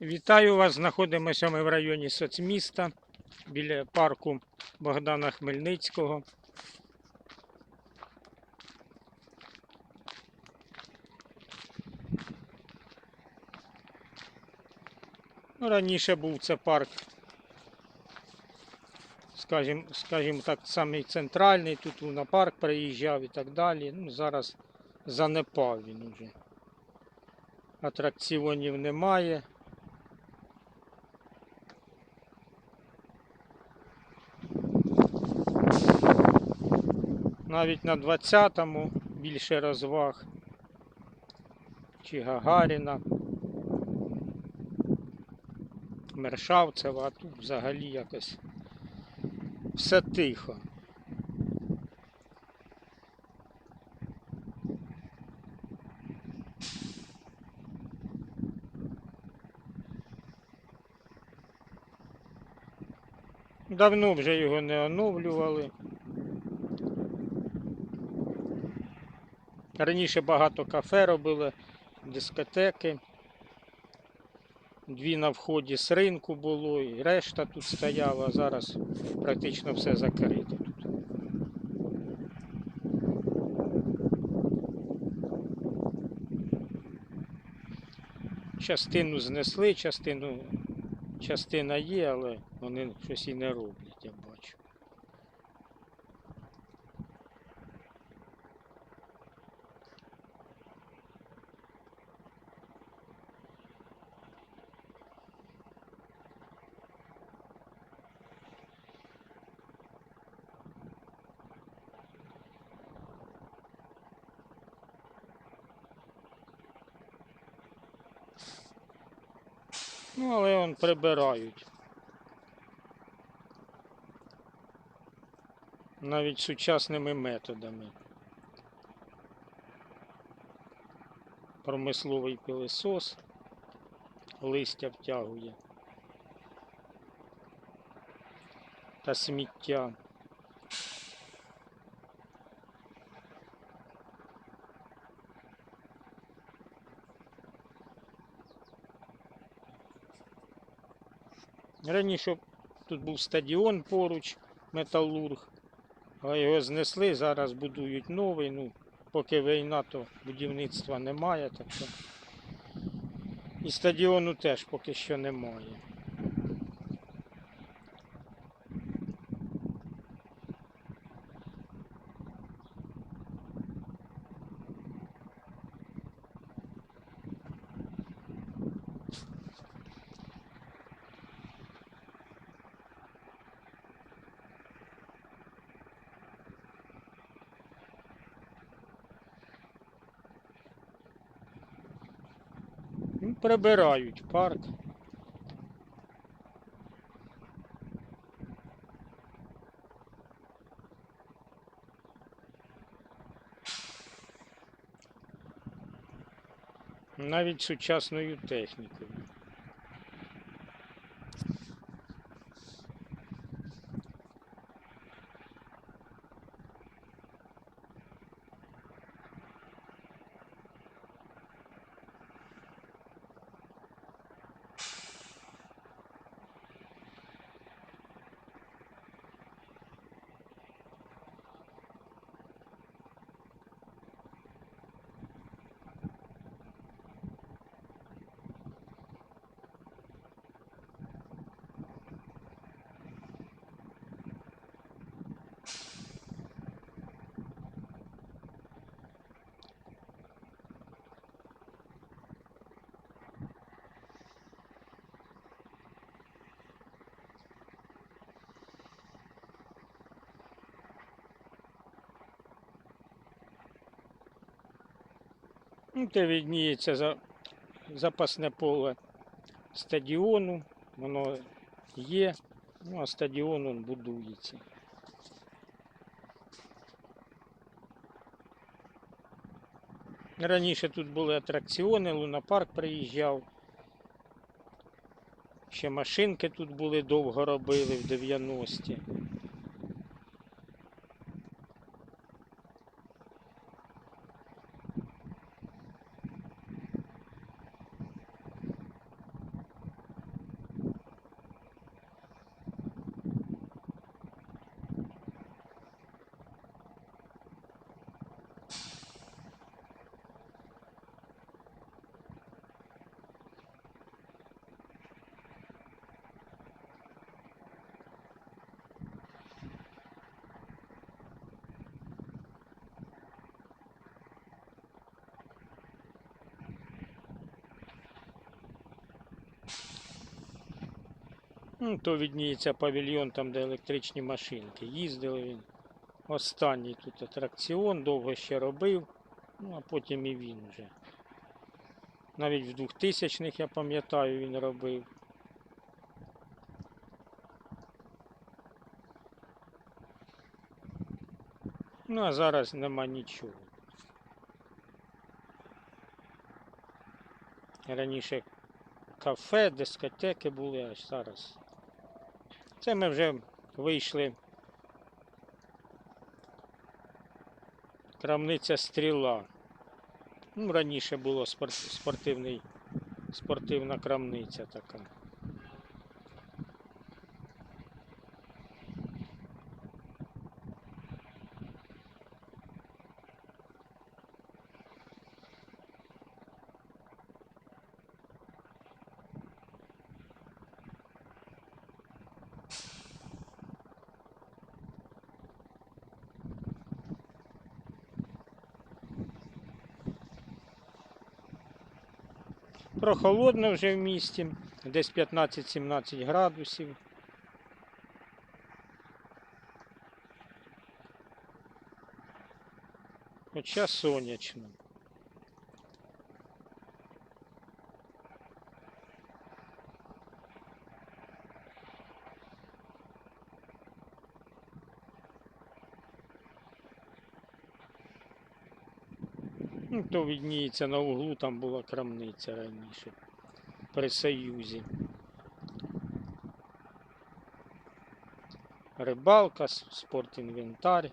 Вітаю вас. Знаходимося ми в районі соцміста біля парку Богдана Хмельницького. Ну, раніше був це парк, скажімо, скажімо так, самий центральний, тут на парк приїжджав і так далі. Ну, зараз занепав він уже. Атракціонів немає. Навіть на 20-му більше розваг. Чи Гагаріна. Мершавцева, а тут взагалі якось все тихо. Давно вже його не оновлювали. Раніше багато кафе робили, дискотеки. Дві на вході з ринку було, і решта тут стояла, зараз практично все закрито тут. Частину знесли, частину, частина є, але вони щось і не роблять, я бачу. Ну, але он прибирають. Навіть сучасними методами. Промисловий пилосос листя втягує. Та сміття. Раніше тут був стадіон поруч, металург, але його знесли, зараз будують новий. Ну, поки війна, то будівництва немає. Так що... І стадіону теж поки що немає. Прибирають парк. Навіть сучасною технікою. Ну, те відніється за запасне поле стадіону, воно є, ну а стадіон он будується. Раніше тут були атракціони, лунапарк приїжджав. Ще машинки тут були, довго робили в 90-ті. Ну, то відніється павільйон, там, де електричні машинки. Їздили він. Останній тут атракціон, довго ще робив, ну а потім і він вже. Навіть в 2000-х, я пам'ятаю, він робив. Ну, а зараз нема нічого. Раніше кафе, дискотеки були, а зараз. Це ми вже вийшли. Крамниця стріла. Ну, раніше була спортивний, спортивна крамниця така. Прохолодно вже в місті, десь 15-17 градусів. Хоча сонячно. Ну, то відніється на углу, там була крамниця раніше. При Союзі. Рибалка, спортінвентар.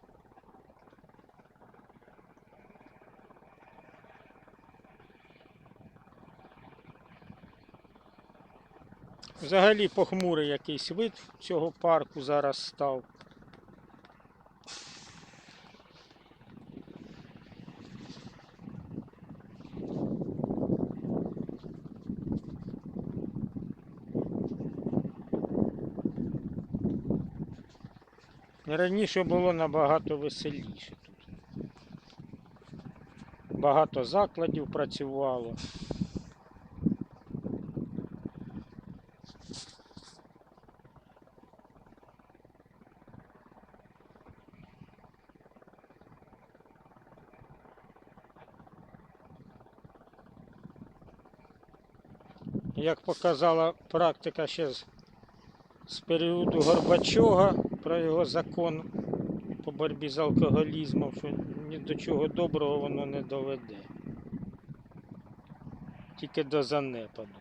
Взагалі похмурий якийсь вид цього парку зараз став. Раніше було набагато веселіше тут. Багато закладів працювало. Як показала практика ще з, періоду Горбачова про його закон по боротьбі з алкоголізмом, що ні до чого доброго воно не доведе. Тільки до занепаду.